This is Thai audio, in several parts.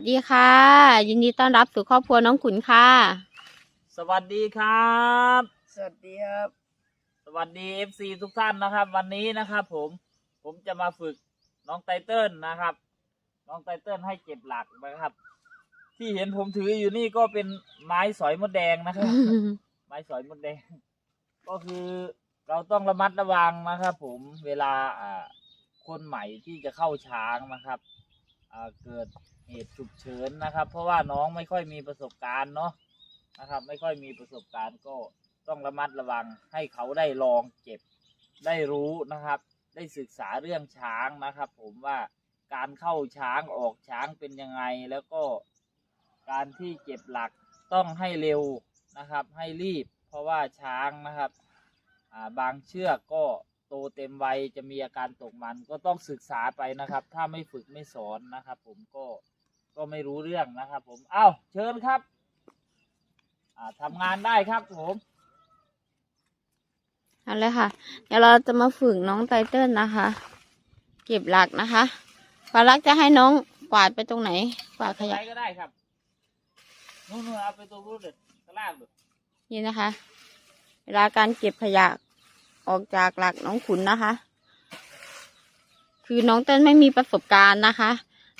วัสดีค่ะ ยินดีต้อนรับสู่ครอบครัวน้องขุนค่ะ สวัสดีครับ สวัสดีครับ สวัสดีเอฟซีทุกท่านนะครับ วันนี้นะครับ ผมผมจะมาฝึกน้องไตเติ้ลนะครับ น้องไตเติ้ลให้เก็บหลักนะครับ ที่เห็นผมถืออยู่นี่ก็เป็นไม้สอยมดแดงนะครับ ไม้สอยมดแดง ก็คือเราต้องระมัดระวังนะครับ ผมเวลาอ่าคนใหม่ที่จะเข้าช้างนะครับอ่าเกิด เหตุฉุกเฉินนะครับ เพราะว่าน้องไม่ค่อยมีประสบการณ์เนาะนะครับ ไม่ค่อยมีประสบการณ์ก็ต้องระมัดระวังให้เขาได้ลองเก็บได้รู้นะครับ ได้ศึกษาเรื่องช้างนะครับ ผมว่าการเข้าช้างออกช้างเป็นยังไงแล้วก็การที่เก็บหลักต้องให้เร็วนะครับ ให้รีบ เพราะว่าช้างนะครับาบางเชือกก็โตเต็มวัยจะมีอาการตกมันก็ต้องศึกษาไปนะครับ ถ้าไม่ฝึกไม่สอนนะครับ ผมก็ ก็ไม่รู้เรื่องนะครับผม เอ้าเชิญครับอ่าทำงานได้ครับผมเอาเลยค่ะ เดี๋ยวเราจะมาฝึกน้องไตเติ้ลนะคะ เก็บหลักนะคะฝาลักจะให้น้องกวาดไปตรงไหนกวาดขใครยะก็ได้ครับนู่นๆเอาไปตัวรูดเลยข้างล่างเลยนี่นะคะ เวลาการเก็บขยะออกจากหลักน้องขุนนะคะ คือน้องเต้นไม่มีประสบการณ์นะคะ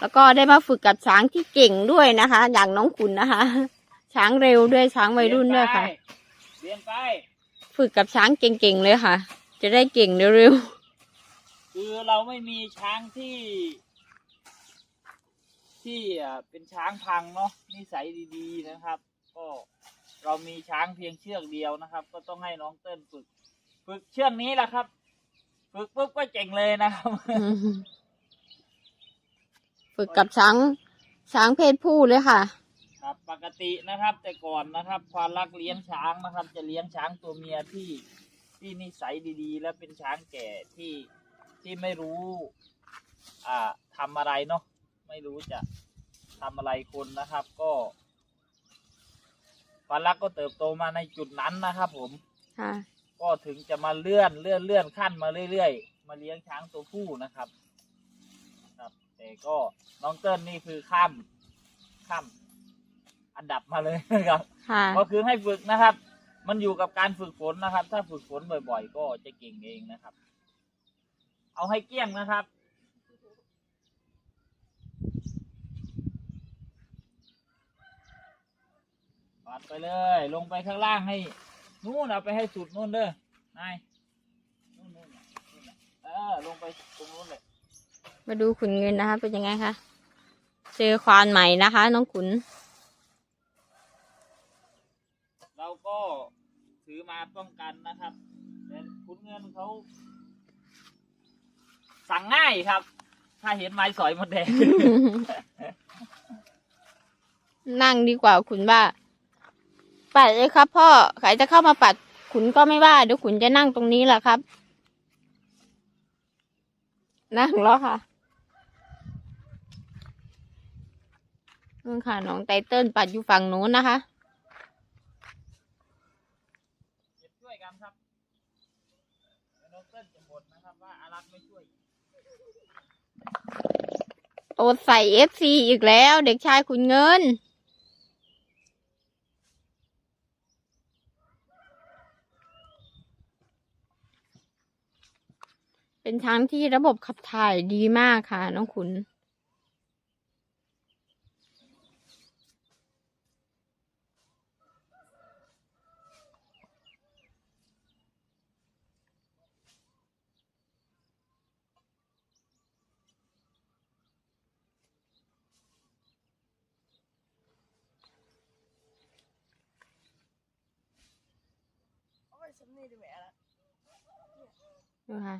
แล้วก็ได้มาฝึกกับช้างที่เก่งด้วยนะคะ อย่างน้องขุนนะคะ ช้างเร็วด้วยช้างวัยรุ่นด้วยค่ะ เรียนไป ฝึกกับช้างเก่งๆเลยค่ะ จะได้เก่งเร็วคือเราไม่มีช้างที่ ที่อ่าเป็นช้างพังเนาะนิสัยดีๆนะครับ ก็เรามีช้างเพียงเชือกเดียวนะครับ ก็ต้องให้น้องเติ้ลฝึก ฝึกเชือกนี้แหละครับ ฝึกปุ๊บก็เจ๋งเลยนะครับๆ ฝึกกับช้างช้างเพศผู้เลยค่ะ ครับปกตินะครับ แต่ก่อนนะครับความรักเลี้ยงช้างนะครับ จะเลี้ยงช้างตัวเมียที่ที่นิสัยดีๆ และเป็นช้างแก่ที่ที่ไม่รู้ อ่าทำอะไรเนาะไม่รู้จะทำอะไรคนนะครับ ก็ความรักก็เติบโตมาในจุดนั้นนะครับ ผม ค่ะ ก็ถึงจะมาเลื่อนเลื่อนเลื่อนขั้นมาเรื่อย ๆ มาเลี้ยงช้างตัวผู้นะครับครับ แต่ก็น้องเติ้ลนี่คือข้ามข้ามอันดับมาเลยนะครับ ค่ะ ก็คือให้ฝึกนะครับ มันอยู่กับการฝึกฝนนะครับ ถ้าฝึกฝนบ่อย ๆ ก็จะเก่งเองนะครับ เอาให้เกลี้ยงนะครับ ปัดไปเลย ลงไปข้างล่างให้ นู่นเอาไปให้สุดนู่นเด้อนายนู่นนู่นน่ะนู่นน่ะเออ ลงไปตรงนู้นเลย มาดูขุนเงินนะคะ เป็นยังไงคะ เจอควานใหม่นะคะ น้องขุน เราก็ถือมาป้องกันนะครับแต่คุณเงินเขาสั่งง่ายครับ ถ้าเห็นไม้สอยหมดแดง นั่งดีกว่าขุนว่าปัดเลยครับ พ่อใครจะเข้ามาปัดขุนก็ไม่ว่าเดี๋ยวขุนจะนั่งตรงนี้แหละครับ นั่งแล้วค่ะ นู่นค่ะน้องไตเติ้ลปัดอยู่ฝั่งนู้นนะคะเก็บช่วยกันครับเดี๋ยวน้องเติ้ลจะบ่นนะครับว่าอารักไม่ช่วยโอดใส่เอฟซีอีกแล้ว เด็กชายขุนเงินเป็นช้างที่ระบบขับถ่ายดีมากค่ะ น้องขุน สำนีดีแหมละดูค่ะ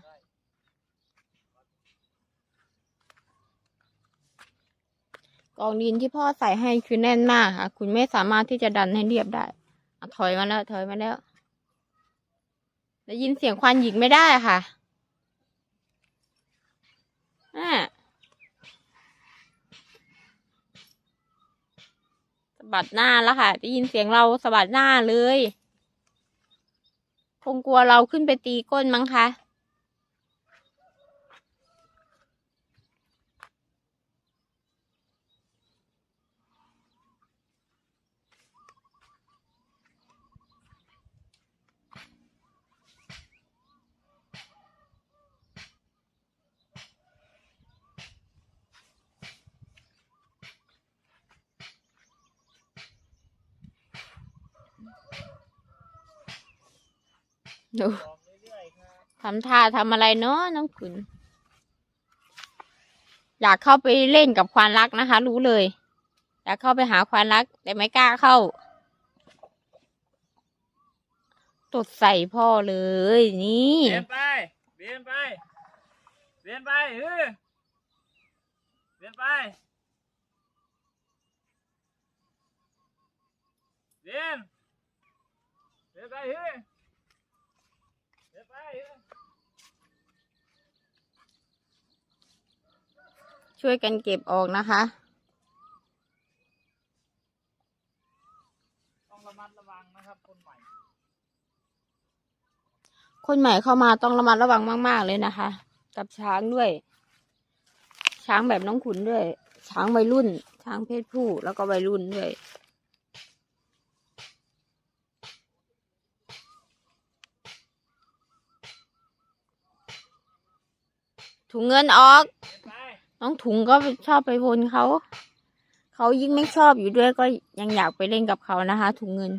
กองดินที่พ่อใส่ให้คือแน่นมากค่ะ คุณไม่สามารถที่จะดันให้เรียบได้อะถอยมาแล้ว ถอยมาแล้วได้ยินเสียงควานหญิงไม่ได้ค่ะอ่าสะบัดหน้าแล้วค่ะ ได้ยินเสียงเราสะบัดหน้าเลย คงกลัวเราขึ้นไปตีก้นมั้งคะ ดูลองเรื่อยๆครับทำท่าทำอะไรเนาะน้องขุน อยากเข้าไปเล่นกับควานรักนะคะ รู้เลย อยากเข้าไปหาควานรัก แต่ไม่กล้าเข้าตดใส่พ่อเลย นี่เบียนไปเบียนไปเบียนไปเฮ้ยเบียนไปเบียนเบียนไปเฮ้ยเบียนไปเฮ้ย ช่วยกันเก็บออกนะคะ ต้องระมัดระวังนะครับคนใหม่ คนใหม่เข้ามาต้องระมัดระวังมาก ๆ เลยนะคะ กับช้างด้วย ช้างแบบน้องขุนด้วย ช้างวัยรุ่น ช้างเพศผู้แล้วก็วัยรุ่นด้วยถุงเงินออกเบีย นไปน้องถุงก็ชอบไปวนเขา เขายิ่งไม่ชอบอยู่ด้วยก็ยังอยากไปเล่นกับเขานะคะ ถุงเงิน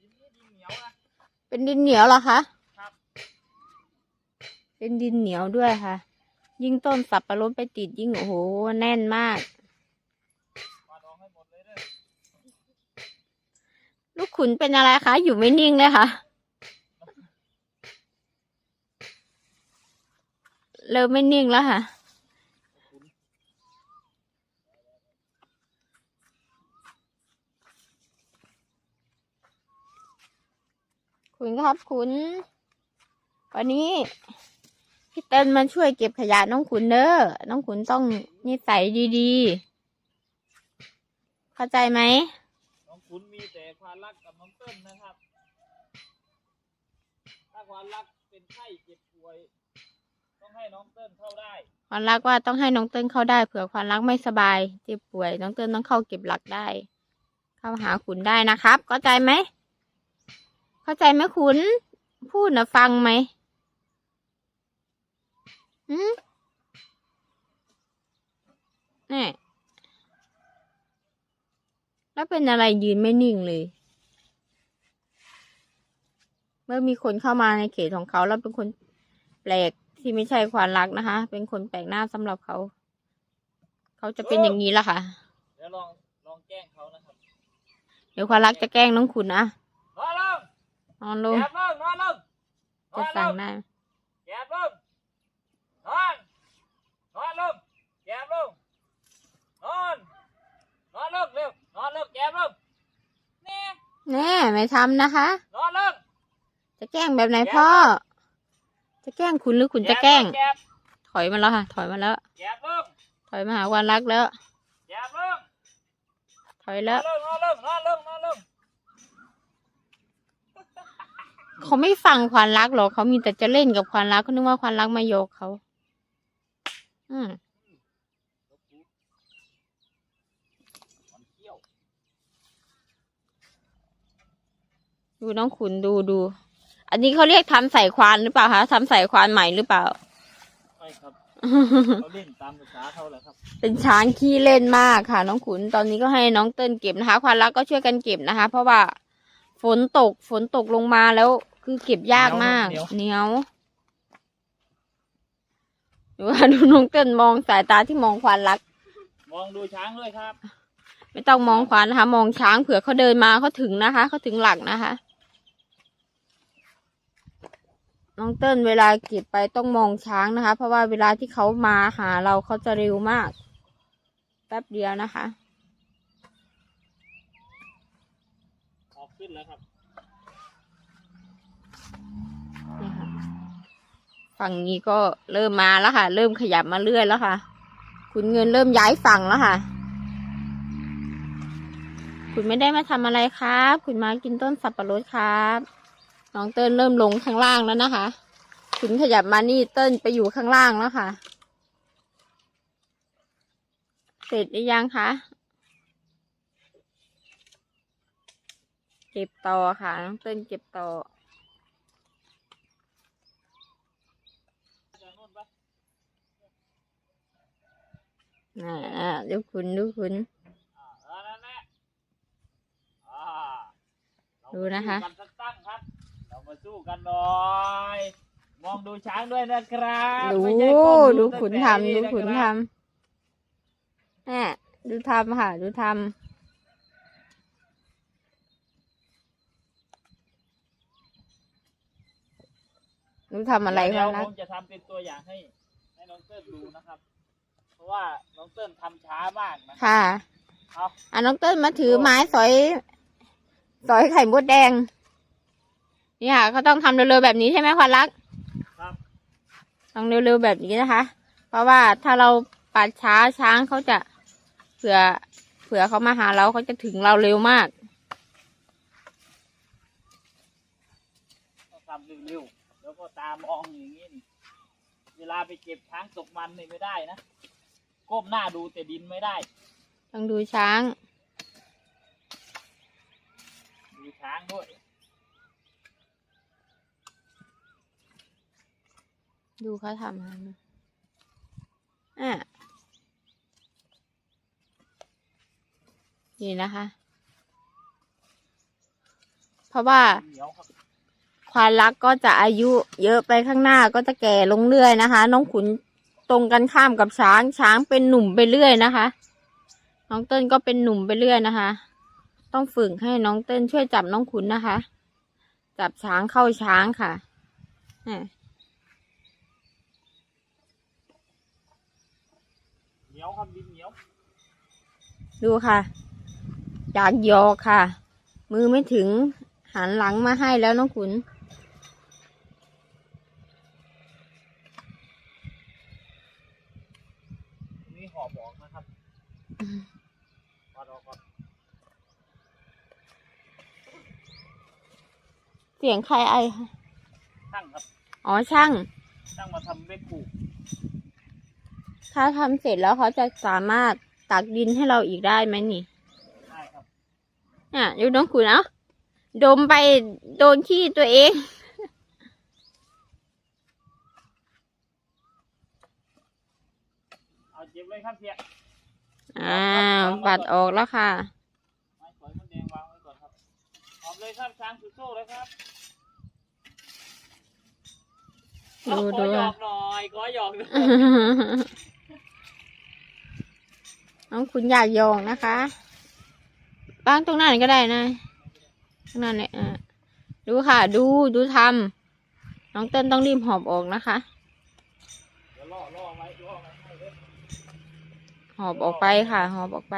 ดินนี่ดินเหนียวอะเป็นดินเหนียวเหรอคะครับเป็นดินเหนียวด้วยค่ะ ยิ่งต้นสับปะรดไปติดยิ่งโอ้โหแน่นมาก กวาดออกให้หมดเลูกขุนเป็นอะไรคะ อยู่ไม่นิ่งเลยค่ะ เริ่มไม่นิ่งแล้วค่ะ คุณครับคุณวันนี้พี่เติ้ลมาช่วยเก็บขยะน้องขุนเด้อน้องขุนต้องนิสัยดีๆ เข้าใจไหมน้องคุณมีแต่ความรักกับน้องเติ้ลนะครับ ถ้าความรักเป็นไข้เจ็บป่วย ต้องให้น้องเติ้ลเข้าได้ ความรักว่าต้องให้น้องเติ้ลเข้าได้เผื่อความรักไม่สบาย เจ็บป่วย น้องเติ้ลต้องเข้าเก็บหลักได้ เข้าหาขุนได้นะครับ เข้าใจไหม เข้าใจไหมขุน พูดนะฟังไหมอืมนี่ แล้วเป็นอะไรยืนไม่นิ่งเลย เมื่อมีคนเข้ามาในเขตของเขา แล้วเป็นคนแปลกที่ไม่ใช่ความรักนะคะ เป็นคนแปลกหน้าสำหรับเขา เขาจะเป็นอย่างนี้ละค่ะ เดี๋ยวลองลองแกล้งเขานะครับ เดี๋ยวความรักจะแกล้งน้องขุนนะนอนลงนอนลงแอบลงนอนลงนจะอนลสั่งงได้แอบลงนอนนอนลงแอบลงนอนนอนลงเร็วนอนลงแอบลงนี่ แน่ไม่ทำนะคะนอนลงจะแกล้งแบบไหนพ่อ จะแกล้งคุณหรือคุณจะแกล้งแอบถอยมาแล้วค่ะ ถอยมาแล้วแอบลงถอยมาหาความรักแล้วแอบลงถอยนแล้อวนลงนอนลงนอนลงนอนลงเขาไม่ฟังความรักหรอกเขามีแต่จะเล่นกับความรักเขานึกว่าความรักมาโยกเขา อืม มันเขี้ยว ดูน้องขุนดูดู อันนี้เขาเรียกทำใส่ควานหรือเปล่าคะทำใส่ควานใหม่หรือเปล่าใช่ครับเขาเล่นตามภาษาเขาแหละครับ เป็นช้างขี้เล่นมากค่ะ น้องขุนตอนนี้ก็ให้น้องเติ้ลเก็บนะคะ ควานรักก็ช่วยกันเก็บนะคะ เพราะว่า ฝนตกฝนตกลงมาแล้ว คือเก็บยากมากเหนียวดูว่าดูน้องเติ้ลมองสายตาที่มองควานรัก มองดูช้างด้วยครับ ไม่ต้องมองควานนะคะ มองช้างเผื่อเขาเดินมาเขาถึงนะคะเขาถึงหลักนะคะ น้องเติ้ลเวลาเก็บไปต้องมองช้างนะคะ เพราะว่าเวลาที่เขามาหาเราเขาจะเร็วมาก แป๊บเดียวนะคะออกขึ้นแล้วครับนี่ค่ะฝั่งนี้ก็เริ่มมาแล้วค่ะ เริ่มขยับมาเรื่อยแล้วค่ะ คุณเงินเริ่มย้ายฝั่งแล้วค่ะ คุณไม่ได้มาทำอะไรครับ คุณมากินต้นสับปะรดครับ น้องเติ้ลเริ่มลงข้างล่างแล้วนะคะถึงขยับมานี่เติ้ลไปอยู่ข้างล่างแล้วค่ะ เสร็จหรือยังคะเก็บต่อค่ะน้องเติ้ลเก็บต่อน่าดูคุณดูคุณดูนะคะ มาสู้กันสักตั้งครับเรามาสู้กันหน่อย มองดูช้างด้วยนะครับดูไม่ใช่ก้มดูแต่ขุนแต่ทำดูขุนนะทครับำแน่ดูทำค่ะ ดูทำดูทำอะไรเดี๋คะยวนัผกมจะทำเป็นตัวอย่างให้ให้น้องเติ้ลดูนะครับ เพราะว่าน้องเติ้ลทำช้ามากนะค่ะ เอา อะน้องเต้นมาถือไม้สอย สอยไข่มดแดง นี่ค่ะเขาต้องทำเร็วๆแบบนี้ใช่ไหมควันรักครับต้องเร็วๆแบบนี้นะคะ เพราะว่าถ้าเราปัดช้าช้างเขาจะเผื่อเผื่อเขามาหาเราเขาจะถึงเราเร็วมากต้องทำเร็วๆแล้วก็ตามองอย่างนี้นี่เวลาไปเก็บช้างตกมันนี่ไม่ได้นะก้มหน้าดูแต่ดินไม่ได้ ต้องดูช้าง ดูช้างด้วย ดูเขาทำนะอะนี่นะคะ เพราะว่า ควายรักก็จะอายุเยอะไปข้างหน้าก็จะแก่ลงเรื่อยนะคะ น้องขุนตรงกันข้ามกับช้างช้างเป็นหนุ่มไปเรื่อยนะคะ น้องเติ้ลก็เป็นหนุ่มไปเรื่อยนะคะ ต้องฝึกให้น้องเติ้ลช่วยจับน้องขุนนะคะ จับช้างเข้าช้างค่ะอะ เห นียวครับดินเหนียว ดูค่ะอยากยอกค่ะ มือไม่ถึงหันหลังมาให้แล้วน้องขุน นี่หอบออกนะครับถอดออกก่อนเสียงใครไอคะช่างครับ อ๋อช่าง ช่างมาทำเล็กปลูก ถ้าทำเสร็จแล้วเขาจะสามารถตักดินให้เราอีกได้ไหมนี่ได้ครับอะดูน้องขุนเอาดมไปโดนขี้ตัวเอง เอาเจ็บเลยครับเสียอ้าวปัดออกแล้วค่ะไม้สอยมดแดงวางไว้ก่อนครับหอบเลยครับช้างสุดโซ่เลยครับดูขดูอหยอกหน่อยขอหยอกหน่อย น้องขุนอยากโยงนะคะบ้างตรงนั้นก็ได้นะตรงนั้นเนี่ยอะดูค่ะ ดูดูทำน้องเต้นต้องรีบหอบออกนะคะเดี๋ยวล่อล่อไว้ล่อไว้ให้เลยหอบออกไปค่ะ หอบออกไป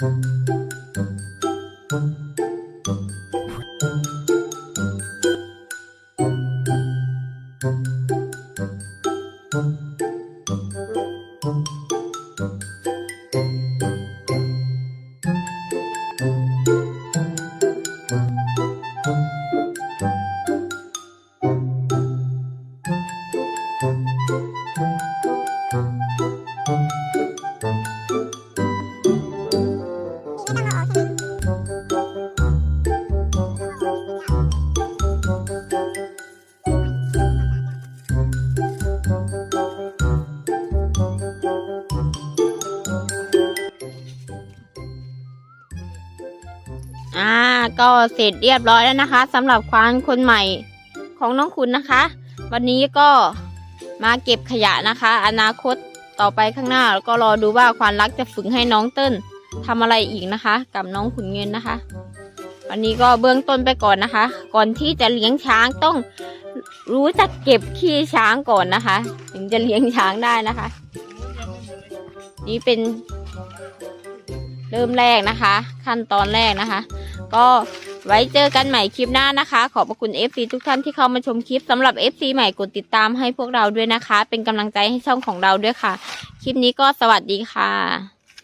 อ่ เสร็จเรียบร้อยแล้วนะคะสำหรับควานคนใหม่ของน้องคุณนะคะ วันนี้ก็มาเก็บขยะนะคะ อนาคตต่อไปข้างหน้าแล้วก็รอดูว่าควานรักจะฝึกให้น้องเติ้ลทำอะไรอีกนะคะ กับน้องขุนเงินนะคะ วันนี้ก็เบื้องต้นไปก่อนนะคะ ก่อนที่จะเลี้ยงช้างต้องรู้จักเก็บขี้ช้างก่อนนะคะ ถึงจะเลี้ยงช้างได้นะคะ นี่เป็นเริ่มแรกนะคะ ขั้นตอนแรกนะคะ ก็ ไว้เจอกันใหม่คลิปหน้านะคะ ขอบพระคุณ FC ทุกท่านที่เข้ามาชมคลิปสำหรับ FC ใหม่กดติดตามให้พวกเราด้วยนะคะ เป็นกำลังใจให้ช่องของเราด้วยค่ะ คลิปนี้ก็สวัสดีค่ะ